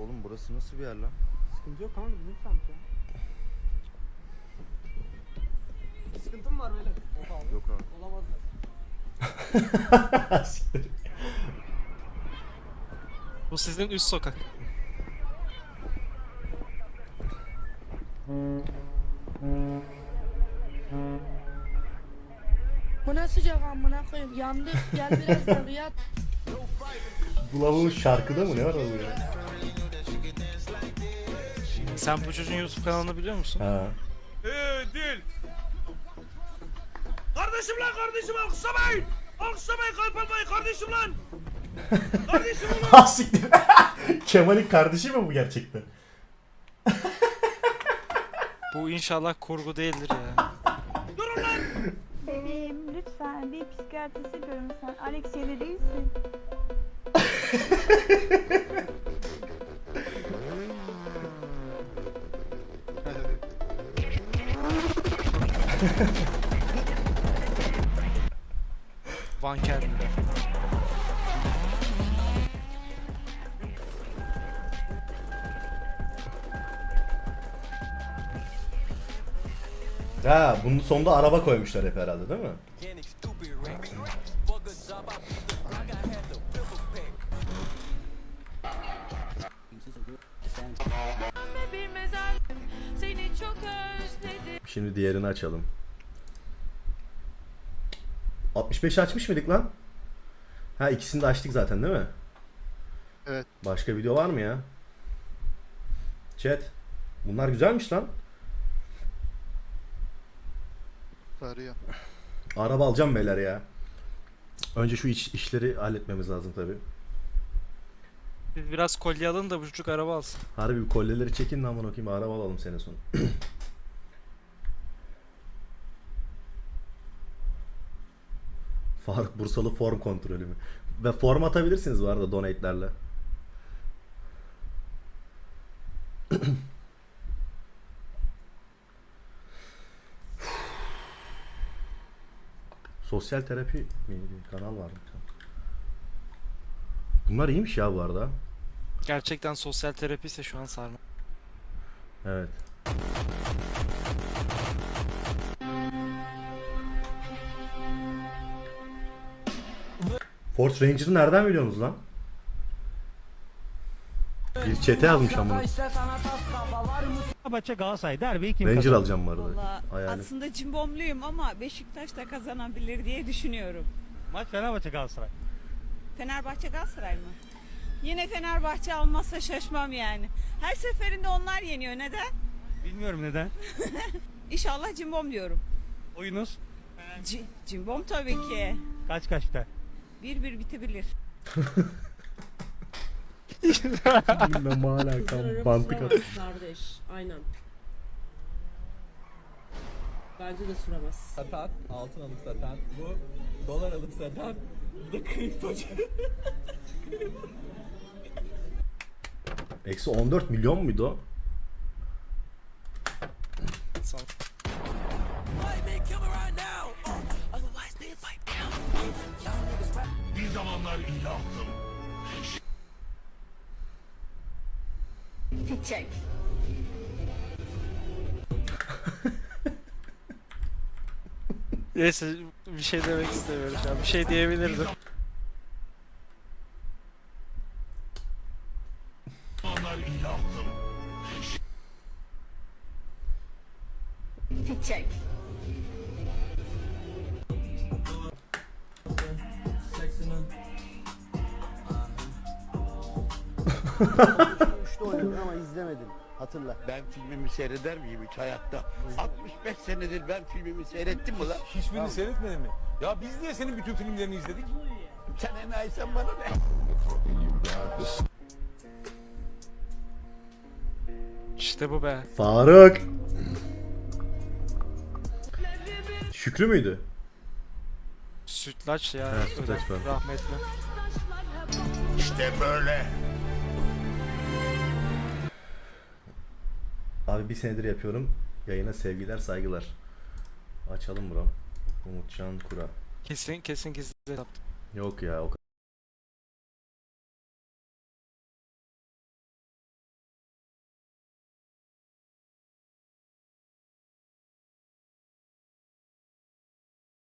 Oğlum burası nasıl bir yer lan? Sıkıntı yok kanka bizim semt ya. Sıkıntı mı var böyle? Oha Yok abi. olamazlar. Siktir. Bu sizin üst sokak. Bu ne sıcak amına koyayım yandık gel biraz da yat. Bu lavuğun şarkıda mı ne var oğlum ya? Sen bu çocuğun YouTube kanalını biliyor musun? Ha. Ee, değil. Kardeşim lan kardeşim alkışlamayın. Alkışlamayın kalp almayın kardeşim lan. kardeşim. Ha siktir. Kemal'in kardeşi mi bu gerçekten? Bu inşallah kurgu değildir ya. Durun lan. Bebeğim lütfen bir psikiyatriste görün sen. Alex yedi değilsin. Van Kelvin'de. Ha bunun sonunda araba koymuşlar hep herhalde değil mi? Bir mezar seni çok özledim. Şimdi diğerini açalım. 65 açmış mıydık lan? Ha ikisini de açtık zaten değil mi? Evet. Başka video var mı ya? Chat. Bunlar güzelmiş lan. Sarıyor. Araba alacağım beyler ya. Önce şu iş, işleri halletmemiz lazım tabi. Biz biraz kolye alın da bu çocuk araba alsın. Harbi bir kolyeleri çekin lan okuyayım araba alalım sene sonu. Faruk Bursalı form kontrolü mü? Ve form atabilirsiniz bu arada donate'lerle. Sosyal terapi miydi? Kanal var tane. Bunlar iyiymiş ya bu arada. Gerçekten sosyal terapi ise şu an sarma. Evet. Force Ranger'ı nereden biliyorsunuz lan? Bir çete yazmış ama. Fenerbahçe Galatasaray derbi kim Ranger kazanır? alacağım bu arada. Valla aslında cimbomluyum ama Beşiktaş da kazanabilir diye düşünüyorum. Maç Fenerbahçe Galatasaray. Fenerbahçe Galatasaray mı? Yine Fenerbahçe almazsa şaşmam yani. Her seferinde onlar yeniyor. Neden? Bilmiyorum neden. İnşallah cimbom diyorum. Oyunuz C- cimbom tabii ki. kaç kaçta? Bir bir bitebilir. Bilmem hala kan bantık. Kardeş, aynen. Bence de süramez. Satan, altın alıp satan, bu dolar alıp satan, bu da kriptocu. Eksi 14 milyon muydu o? bir zamanlar ilahtım. Çek. Neyse bir şey demek istemiyorum şu an. Bir şey diyebilirdim. Çek. 3'te oynadın ama izlemedim. Hatırla. Ben filmimi seyreder miyim hiç hayatta? 65 senedir ben filmimi seyrettim mi lan? Hiçbirini seyretmedin mi? Ya biz niye senin bütün filmlerini izledik? Sen enayisen bana ne? İşte bu be. Faruk. Şükrü müydü? Sütlaç ya. Ha, sütlaç. Rahmetli. İşte böyle. Abi bir senedir yapıyorum. Yayına sevgiler saygılar. Açalım bro. Umutcan Kura. Kesin kesin gizli yaptım. Yok ya o